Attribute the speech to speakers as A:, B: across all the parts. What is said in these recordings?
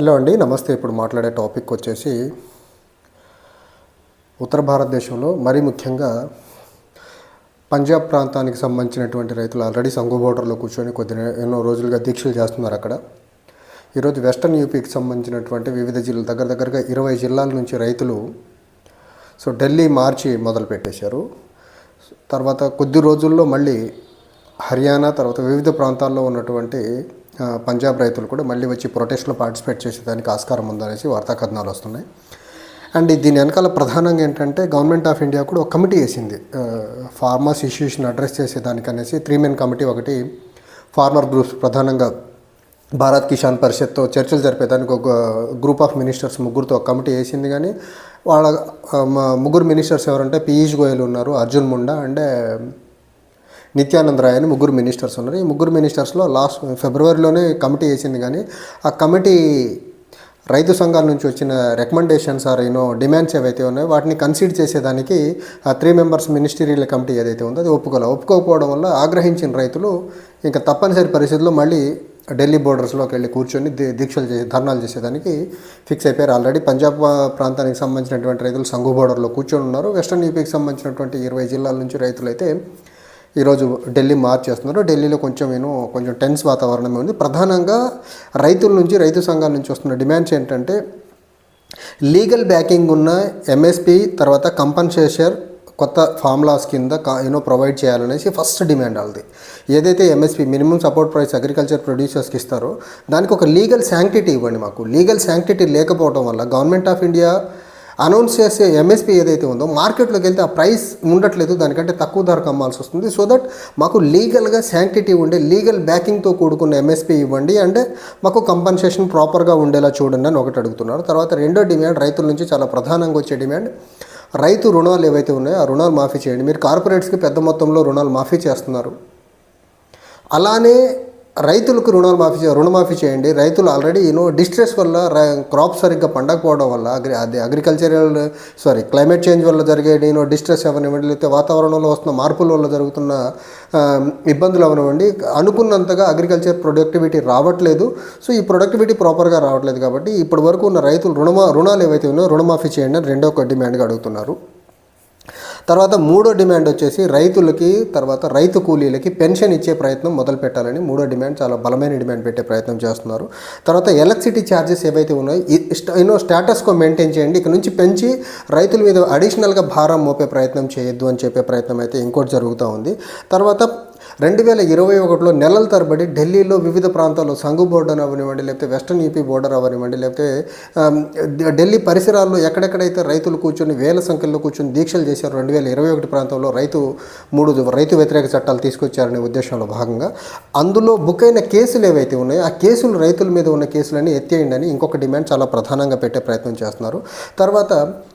A: Hello అండి నమస్తే. ఇప్పుడు మాట్లాడే టాపిక్ వచ్చేసి ఉత్తర భారతదేశంలో మరీ ముఖ్యంగా పంజాబ్ ప్రాంతానికి సంబంధించినటువంటి రైతులు ఆల్రెడీ సంఘు బోర్డర్లో కూర్చొని కొద్ది ఎన్నో రోజులుగా దీక్షలు చేస్తున్నారు అక్కడ. ఈరోజు వెస్టర్న్ యూపీకి సంబంధించినటువంటి వివిధ జిల్లాల దగ్గర దగ్గరగా ఇరవై జిల్లాల నుంచి రైతులు సో ఢిల్లీ మార్చి మొదలు పెట్టేశారు. తర్వాత కొద్ది రోజుల్లో మళ్ళీ హర్యానా తర్వాత వివిధ ప్రాంతాల్లో ఉన్నటువంటి పంజాబ్ రైతులు కూడా మళ్ళీ వచ్చి ప్రొటెస్ట్లో పార్టిసిపేట్ చేసేదానికి ఆస్కారం ఉందనేసి వార్తాకథనాలు వస్తున్నాయి. అండ్ దీని వెనకాల ప్రధానంగా ఏంటంటే గవర్నమెంట్ ఆఫ్ ఇండియా కూడా ఒక కమిటీ వేసింది ఫార్మర్స్ ఇష్యూస్ని అడ్రస్ చేసేదానికి అనేసి త్రీ మెన్ కమిటీ ఒకటి ఫార్మర్ గ్రూప్స్ ప్రధానంగా భారత్ కిసాన్ పరిషత్తో చర్చలు జరిపేదానికి ఒక గ్రూప్ ఆఫ్ మినిస్టర్స్ ముగ్గురుతో ఒక కమిటీ వేసింది కానీ వాళ్ళ ముగ్గురు మినిస్టర్స్ ఎవరంటే పీయూష్ గోయల్ ఉన్నారు అర్జున్ ముండా అండ్ నిత్యానంద్ రాయ్ అని ముగ్గురు మినిస్టర్స్ ఉన్నారు. ఈ ముగ్గురు మినిస్టర్స్లో లాస్ట్ ఫిబ్రవరిలోనే కమిటీ వేసింది కానీ ఆ కమిటీ రైతు సంఘాల నుంచి వచ్చిన రికమెండేషన్స్ ఆర్ యూనో డిమాండ్స్ ఏవైతే ఉన్నాయో వాటిని కన్సిడర్ చేసేదానికి ఆ త్రీ మెంబర్స్ మినిస్టీరియల్ కమిటీ ఏదైతే ఉందో అది ఒప్పుకోలే. ఒప్పుకోకపోవడం వల్ల ఆగ్రహించిన రైతులు ఇంకా తప్పనిసరి పరిస్థితుల్లో మళ్ళీ ఢిల్లీ బోర్డర్స్లోకి వెళ్ళి కూర్చొని దీక్షలు చేసి ధర్నాలు చేసేదానికి ఫిక్స్ అయిపోయారు. ఆల్రెడీ పంజాబ్ ప్రాంతానికి సంబంధించినటువంటి రైతులు సంఘు బోర్డర్లో కూర్చొని ఉన్నారు. వెస్ట్రన్ యూపీకి సంబంధించినటువంటి ఇరవై జిల్లాల నుంచి రైతులు అయితే ఈరోజు ఢిల్లీ మార్చేస్తున్నారు. ఢిల్లీలో కొంచెం నేను కొంచెం టెన్స్ వాతావరణం ఉంది. ప్రధానంగా రైతుల నుంచి రైతు సంఘాల నుంచి వస్తున్న డిమాండ్స్ ఏంటంటే లీగల్ బ్యాకింగ్ ఉన్న ఎంఎస్పి తర్వాత కంపన్సేషన్ కొత్త ఫార్ములాస్ కింద యూనో ప్రొవైడ్ చేయాలనేసి ఫస్ట్ డిమాండ్ వాళ్ళది. ఏదైతే MSP minimum support price agriculture ప్రొడ్యూసర్స్కి ఇస్తారో దానికి ఒక లీగల్ శాంక్టిటీ ఇవ్వండి మాకు. లీగల్ శాంక్టిటీ లేకపోవడం వల్ల గవర్నమెంట్ ఆఫ్ ఇండియా అనౌన్స్ చేసే ఎంఎస్పి ఏదైతే ఉందో మార్కెట్లోకి వెళ్తే ఆ ప్రైస్ ఉండట్లేదు దానికంటే తక్కువ ధరకు అమ్మాల్సి వస్తుంది. సో దట్ మాకు లీగల్గా శాంక్టిటీ ఉండే లీగల్ బ్యాకింగ్తో కూడుకున్న ఎంఎస్పి ఇవ్వండి. అంటే మాకు కంపన్సేషన్ ప్రాపర్గా ఉండేలా చూడండి అని ఒకటి అడుగుతున్నారు. తర్వాత రెండో డిమాండ్ రైతుల నుంచి చాలా ప్రధానంగా వచ్చే డిమాండ్ రైతు రుణాలు ఏవైతే ఉన్నాయో ఆ రుణాలు మాఫీ చేయండి. మీరు కార్పొరేట్స్కి పెద్ద మొత్తంలో రుణాలు మాఫీ చేస్తున్నారు. అలానే రైతులకు రుణాలు మాఫీ రుణమాఫీ చేయండి. రైతులు ఆల్రెడీ యూనో డిస్ట్రెస్ వల్ల క్రాప్ సరిగ్గా పండకపోవడం వల్ల అగ్రి అది అగ్రికల్చరల్ సారీ క్లైమేట్ చేంజ్ వల్ల జరిగే యూనో డిస్ట్రెస్ అవనివ్వండి లేకపోతే వాతావరణంలో వస్తున్న మార్పుల వల్ల జరుగుతున్న ఇబ్బందులు అవనివ్వండి. అనుకున్నంతగా అగ్రికల్చర్ ప్రొడక్టివిటీ రావట్లేదు. సో ఈ ప్రొడక్టివిటీ ప్రాపర్గా రావట్లేదు కాబట్టి ఇప్పటి వరకు ఉన్న రైతులు రుణమా రుణాలు ఏవైతే ఉన్నాయో రుణమాఫీ చేయండి అని రెండో ఒక డిమాండ్గా అడుగుతున్నారు. తర్వాత మూడో డిమాండ్ వచ్చేసి రైతులకి తర్వాత రైతు కూలీలకి పెన్షన్ ఇచ్చే ప్రయత్నం మొదలు పెట్టాలని మూడో డిమాండ్ చాలా బలమైన డిమాండ్ పెట్టే ప్రయత్నం చేస్తున్నారు. తర్వాత ఎలక్ట్రిసిటీ ఛార్జెస్ ఏవైతే ఉన్నాయో యూనో స్టేటస్కో మెయింటైన్ చేయండి. ఇక్కడ నుంచి పెంచి రైతుల మీద అడిషనల్గా భారం మోపే ప్రయత్నం చేయొద్దు అని చెప్పే ప్రయత్నం అయితే ఇంకోటి జరుగుతూ ఉంది. తర్వాత రెండు వేల ఇరవై ఒకటిలో నెలల తరబడి ఢిల్లీలో వివిధ ప్రాంతాల్లో సంఘు బోర్డర్ అవనివ్వండి లేకపోతే వెస్టర్న్ యూపీ బోర్డర్ అవనివ్వండి లేకపోతే ఢిల్లీ పరిసరాల్లో ఎక్కడెక్కడైతే రైతులు కూర్చొని వేల సంఖ్యలో కూర్చొని దీక్షలు చేశారు రెండు వేల ఇరవై ఒకటి ప్రాంతంలో రైతు మూడు రైతు వ్యతిరేక చట్టాలు తీసుకొచ్చారనే ఉద్దేశంలో భాగంగా అందులో బుక్ అయిన కేసులు ఏవైతే ఉన్నాయో ఆ కేసులు రైతుల మీద ఉన్న కేసులని ఎత్తేయండి అని ఇంకొక డిమాండ్ చాలా ప్రధానంగా పెట్టే ప్రయత్నం చేస్తున్నారు. తర్వాత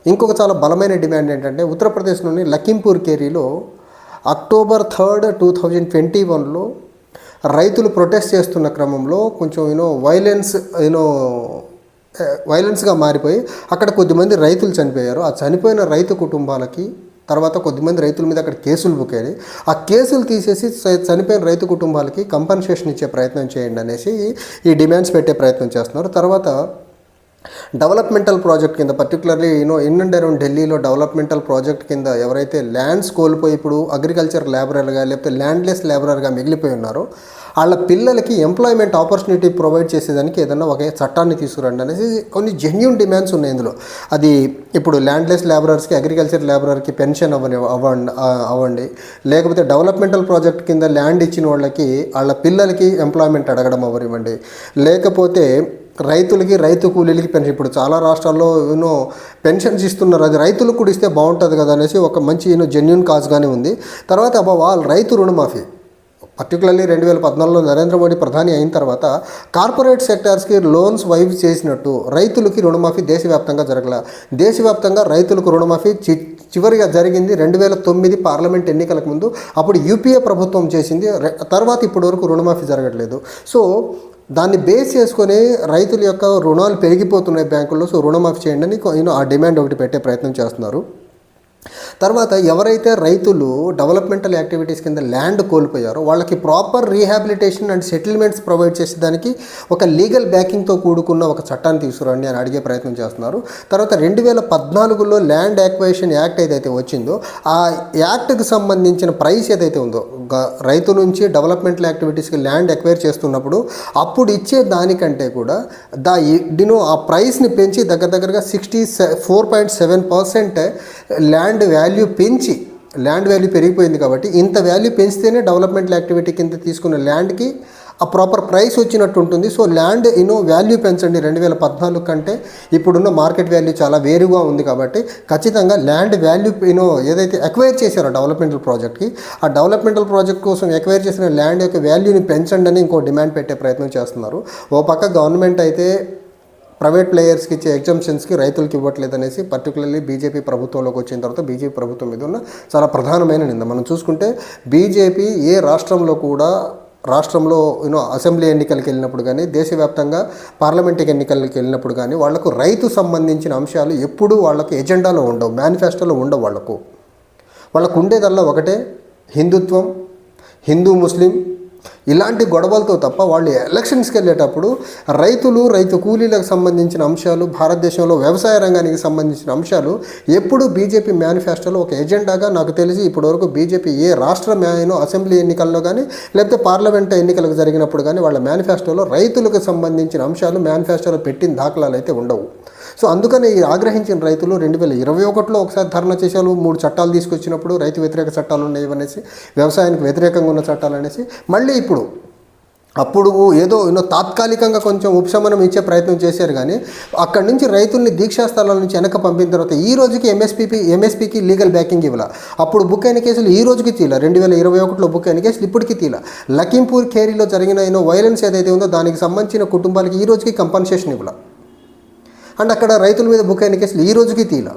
A: ఇంకొక చాలా బలమైన డిమాండ్ ఏంటంటే ఉత్తరప్రదేశ్లోని Lakhimpur కేరీలో October third two thousand twenty వన్లో రైతులు ప్రొటెస్ట్ చేస్తున్న క్రమంలో కొంచెం యూనో వైలెన్స్ యూనో వైలెన్స్గా మారిపోయి అక్కడ కొద్దిమంది రైతులు చనిపోయారు. ఆ చనిపోయిన రైతు కుటుంబాలకి తర్వాత కొద్దిమంది రైతుల మీద అక్కడ కేసులు బుక్ అయ్యాయి ఆ కేసులు తీసేసి చనిపోయిన రైతు కుటుంబాలకి కంపెన్సేషన్ ఇచ్చే ప్రయత్నం చేయండి అనేసి ఈ డిమాండ్స్ పెట్టే ప్రయత్నం చేస్తున్నారు. తర్వాత డెవలప్మెంటల్ ప్రాజెక్ట్ కింద particularly you know in and around ఢిల్లీలో డెవలప్మెంటల్ ప్రాజెక్ట్ కింద ఎవరైతే ల్యాండ్స్ కోల్పోయి ఇప్పుడు అగ్రికల్చర్ లేబరర్గా లేకపోతే ల్యాండ్లెస్ లేబరర్గా మిగిలిపోయి ఉన్నారో వాళ్ళ పిల్లలకి ఎంప్లాయ్మెంట్ ఆపర్చునిటీ ప్రొవైడ్ చేసేదానికి ఏదన్నా ఒక చట్టాన్ని తీసుకురండి అనేసి కొన్ని జెన్యున్ డిమాండ్స్ ఉన్నాయి ఇందులో. అది ఇప్పుడు ల్యాండ్లెస్ లేబరర్స్కి అగ్రికల్చర్ లేబరర్కి పెన్షన్ అవ్వని అవ్వండి అవ్వండి. లేకపోతే డెవలప్మెంటల్ ప్రాజెక్ట్ కింద ల్యాండ్ ఇచ్చిన వాళ్ళకి వాళ్ళ పిల్లలకి ఎంప్లాయ్మెంట్ అడగడం అవ్వనివ్వండి. లేకపోతే రైతులకి రైతు కూలీలకి పెన్షన్. ఇప్పుడు చాలా రాష్ట్రాల్లో యూనో పెన్షన్స్ ఇస్తున్నారు. అది రైతులకు కూడా ఇస్తే బాగుంటుంది కదా అనేసి ఒక మంచి యూనో జెన్యున్ కాజ్గానే ఉంది. తర్వాత అబ్బా వాళ్ళ రైతు రుణమాఫీ. పర్టికులర్లీ రెండు వేల పద్నాలుగులో నరేంద్ర మోడీ ప్రధాని అయిన తర్వాత కార్పొరేట్ సెక్టార్స్కి లోన్స్ వైవ్ చేసినట్టు రైతులకి రుణమాఫీ దేశవ్యాప్తంగా జరగల. దేశవ్యాప్తంగా రైతులకు రుణమాఫీ చి చివరిగా జరిగింది రెండు వేల తొమ్మిది పార్లమెంట్ ఎన్నికలకు ముందు. అప్పుడు యూపీఏ ప్రభుత్వం చేసింది. తర్వాత ఇప్పటి వరకు రుణమాఫీ జరగట్లేదు. సో దాన్ని బేస్ చేసుకొని రైతుల యొక్క రుణాలు పెరిగిపోతున్నాయి బ్యాంకుల్లో సో రుణమాఫీ చేయండి అని ఆ డిమాండ్ ఒకటి పెట్టే ప్రయత్నం చేస్తున్నారు. తర్వాత ఎవరైతే రైతులు డెవలప్మెంటల్ యాక్టివిటీస్ కింద ల్యాండ్ కోల్పోయారో వాళ్ళకి proper rehabilitation and settlements provide చేసేదానికి ఒక లీగల్ బ్యాకింగ్తో కూడుకున్న ఒక చట్టాన్ని తీసుకురండి అని అడిగే ప్రయత్నం చేస్తున్నారు. తర్వాత రెండు వేల పద్నాలుగులో ల్యాండ్ యాక్వేషన్ యాక్ట్ ఏదైతే వచ్చిందో ఆ యాక్ట్కి సంబంధించిన ప్రైస్ ఏదైతే ఉందో రైతు నుంచి డెవలప్మెంటల్ యాక్టివిటీస్కి ల్యాండ్ ఎక్వైర్ చేస్తున్నప్పుడు అప్పుడు ఇచ్చే దానికంటే కూడా దా డినో ఆ ప్రైస్ని పెంచి దగ్గర దగ్గరగా sixty four point seven percent land value పెంచి ల్యాండ్ వాల్యూ పెరిగిపోయింది కాబట్టి ఇంత వాల్యూ పెంచితేనే డెవలప్మెంట్ యాక్టివిటీ కింద తీసుకున్న ల్యాండ్కి ఆ ప్రాపర్ ప్రైస్ వచ్చినట్టు ఉంటుంది. సో ల్యాండ్ యూనో వాల్యూ పెంచండి రెండు వేల పద్నాలుగు కంటే. ఇప్పుడున్న మార్కెట్ వాల్యూ చాలా వేరుగా ఉంది కాబట్టి ఖచ్చితంగా ల్యాండ్ వాల్యూ యూనో ఏదైతే ఎక్వైర్ చేశారో డెవలప్మెంటల్ ప్రాజెక్ట్కి ఆ డెవలప్మెంటల్ ప్రాజెక్ట్ కోసం ఎక్వైర్ చేసిన ల్యాండ్ యొక్క వాల్యూని పెంచండి అని ఇంకో డిమాండ్ పెట్టే ప్రయత్నం చేస్తున్నారు. ఓ పక్క గవర్నమెంట్ అయితే ప్రైవేట్ ప్లేయర్స్కి ఇచ్చే ఎగ్జామ్షన్స్కి రైతులకు ఇవ్వట్లేదు అనేసి పర్టికులర్లీ బీజేపీ ప్రభుత్వంలోకి వచ్చిన తర్వాత బీజేపీ ప్రభుత్వం మీద ఉన్న చాలా ప్రధానమైన నింద. మనం చూసుకుంటే బీజేపీ ఏ రాష్ట్రంలో కూడా రాష్ట్రంలో యూనో అసెంబ్లీ ఎన్నికలకు వెళ్ళినప్పుడు కానీ దేశవ్యాప్తంగా పార్లమెంటరీ ఎన్నికలకు వెళ్ళినప్పుడు కానీ వాళ్ళకు రైతు సంబంధించిన అంశాలు ఎప్పుడూ వాళ్ళకి ఎజెండాలో ఉండవు మేనిఫెస్టోలో ఉండవు వాళ్ళకు. వాళ్ళకు ఉండేదల్లా ఒకటే హిందుత్వం హిందూ ముస్లిం ఇలాంటి గొడవలతో తప్ప వాళ్ళు ఎలక్షన్స్కి వెళ్ళేటప్పుడు రైతులు రైతు కూలీలకు సంబంధించిన అంశాలు భారతదేశంలో వ్యవసాయ రంగానికి సంబంధించిన అంశాలు ఎప్పుడు బీజేపీ మేనిఫెస్టోలో ఒక ఎజెండాగా నాకు తెలిసి ఇప్పటివరకు బీజేపీ ఏ రాష్ట్ర మ్యానో అసెంబ్లీ ఎన్నికల్లో కానీ లేకపోతే పార్లమెంట్ ఎన్నికలకు జరిగినప్పుడు కానీ వాళ్ళ మేనిఫెస్టోలో రైతులకు సంబంధించిన అంశాలు మేనిఫెస్టోలో పెట్టిన దాఖలాలు అయితే ఉండవు. సో అందుకని ఈ ఆగ్రహించిన రైతులు రెండు వేల ఇరవై ఒకటిలో ఒకసారి ధర్నా చేశారు మూడు చట్టాలు తీసుకొచ్చినప్పుడు రైతు వ్యతిరేక చట్టాలు ఉన్నాయి అనేసి వ్యవసాయానికి వ్యతిరేకంగా ఉన్న చట్టాలు అనేసి. మళ్ళీ ఇప్పుడు అప్పుడు ఏదో ఏదో తాత్కాలికంగా కొంచెం ఉపశమనం ఇచ్చే ప్రయత్నం చేశారు కానీ అక్కడి నుంచి రైతుల్ని దీక్షా స్థలాల నుంచి వెనక పంపిన తర్వాత ఈ రోజుకి ఎంఎస్పీపీ ఎంఎస్పీకి లీగల్ బ్యాకింగ్ ఇవ్వాల. అప్పుడు బుక్ అయిన కేసులు ఈ రోజుకి తీల రెండు వేల ఇరవై ఒకటిలో బుక్ అయిన కేసులు ఇప్పటికీ తీల లఖింపూర్ ఖేరీలో జరిగిన ఏదో వైలెన్స్ ఏదైతే ఉందో దానికి సంబంధించిన కుటుంబాలకి ఈ రోజుకి కంపన్సేషన్ ఇవ్వాల. అండ్ అక్కడ రైతుల మీద బుక్ అయిన కేసులు ఈ రోజుకి తీల.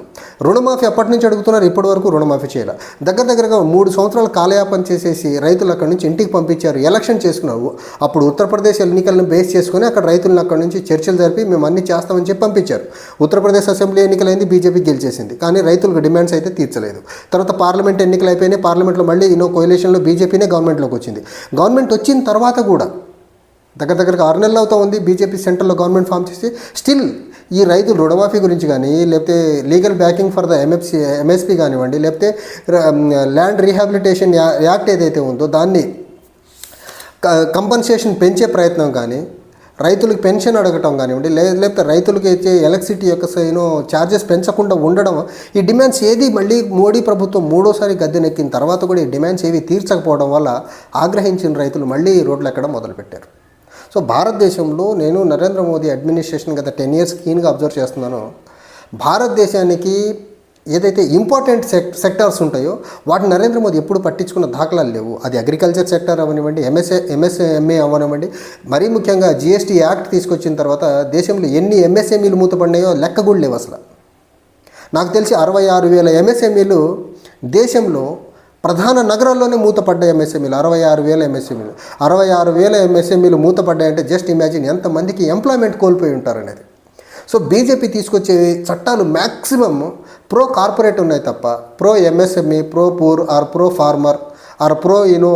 A: రుణమాఫీ అప్పటి నుంచి అడుగుతున్నారు ఇప్పటి వరకు రుణమాఫీ చేయాలి. దగ్గర దగ్గరగా మూడు సంవత్సరాలు కాలయాపన చేసేసి రైతులు అక్కడి నుంచి ఇంటికి పంపించారు ఎలక్షన్ చేసుకున్నారు అప్పుడు ఉత్తరప్రదేశ్ ఎన్నికలను బేస్ చేసుకొని అక్కడ రైతులను అక్కడి నుంచి చర్చలు జరిపి మేము అన్ని చేస్తామని చెప్పి పంపించారు. ఉత్తరప్రదేశ్ అసెంబ్లీ ఎన్నికలైంది బీజేపీ గెలిచేసింది. కానీ రైతులకు డిమాండ్స్ అయితే తీర్చలేదు. తర్వాత పార్లమెంట్ ఎన్నికలు అయిపోయినాయి పార్లమెంట్లో మళ్ళీ ఇన్నో కోయిలేషన్లో బీజేపీనే గవర్నమెంట్లోకి వచ్చింది. గవర్నమెంట్ వచ్చిన తర్వాత కూడా దగ్గర దగ్గరగా ఆరు నెలలు అవుతా ఉంది బీజేపీ సెంట్రల్లో గవర్నమెంట్ ఫామ్ చేసి స్టిల్ ఈ రైతు రుణమాఫీ గురించి కానీ లేకపోతే legal backing for the MFC MSP కానివ్వండి లేకపోతే ల్యాండ్ రీహాబిలిటేషన్ యాక్ట్ ఏదైతే ఉందో దాన్ని కంపన్సేషన్ పెంచే ప్రయత్నం కానీ రైతులకు పెన్షన్ అడగటం కానివ్వండి లేకపోతే రైతులకు ఇచ్చే ఎలక్ట్రిసిటీ యొక్క సైను ఛార్జెస్ పెంచకుండా ఉండడం ఈ డిమాండ్స్ ఏది మళ్ళీ మోడీ ప్రభుత్వం మూడోసారి గద్దెనెక్కిన తర్వాత కూడా ఈ డిమాండ్స్ ఏవి తీర్చకపోవడం వల్ల ఆగ్రహించిన రైతులు మళ్ళీ రోడ్లు ఎక్కడం మొదలుపెట్టారు. సో భారతదేశంలో నేను నరేంద్ర మోదీ అడ్మినిస్ట్రేషన్ గత టెన్ ఇయర్స్ కీన్గా అబ్జర్వ్ చేస్తున్నాను. భారతదేశానికి ఏదైతే ఇంపార్టెంట్ సెక్ సెక్టార్స్ ఉంటాయో వాటిని నరేంద్ర మోదీ ఎప్పుడు పట్టించుకున్న దాఖలాలు లేవు. అది అగ్రికల్చర్ సెక్టర్ అవనివ్వండి ఎంఎస్ఏ ఎంఎస్ఎంఏ అవనివ్వండి మరీ ముఖ్యంగా జిఎస్టీ యాక్ట్ తీసుకొచ్చిన తర్వాత దేశంలో ఎన్ని ఎంఎస్ఎంఈలు మూతపడినాయో లెక్క కూడా లేవు అసలు. నాకు తెలిసి అరవై ఆరు వేల ఎంఎస్ఎంఈలు దేశంలో ప్రధాన నగరాల్లోనే మూతపడ్డ ఎంఎస్ఎంఈలు అరవై ఆరు వేల ఎంఎస్ఎంఈలు అరవై ఆరు వేల ఎంఎస్ఎంఈలు మూతపడ్డాయంటే జస్ట్ ఇమాజిన్ ఎంతమందికి ఎంప్లాయ్మెంట్ కోల్పోయి ఉంటారనేది సో బీజేపీ తీసుకొచ్చే చట్టాలు మ్యాక్సిమం ప్రో కార్పొరేట్ ఉన్నాయి తప్ప pro MSME pro poor or pro farmer or pro you know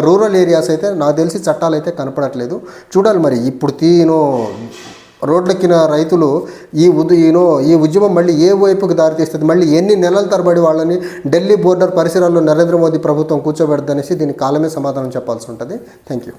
A: rural areas అయితే నాకు తెలిసి చట్టాలు అయితే కనపడట్లేదు. చూడాలి మరి ఇప్పుడు తీనో రోడ్లెక్కిన రైతులు ఈ ఉద్ ఈ ఉద్యమం మళ్ళీ ఏ వైపుకు దారితీస్తుంది మళ్ళీ ఎన్ని నెలల తరబడి వాళ్ళని ఢిల్లీ బోర్డర్ పరిసరాల్లో నరేంద్ర మోదీ ప్రభుత్వం కూర్చోబెడదనేసి దీనికి కాలమే సమాధానం చెప్పాల్సి ఉంటుంది. Thank you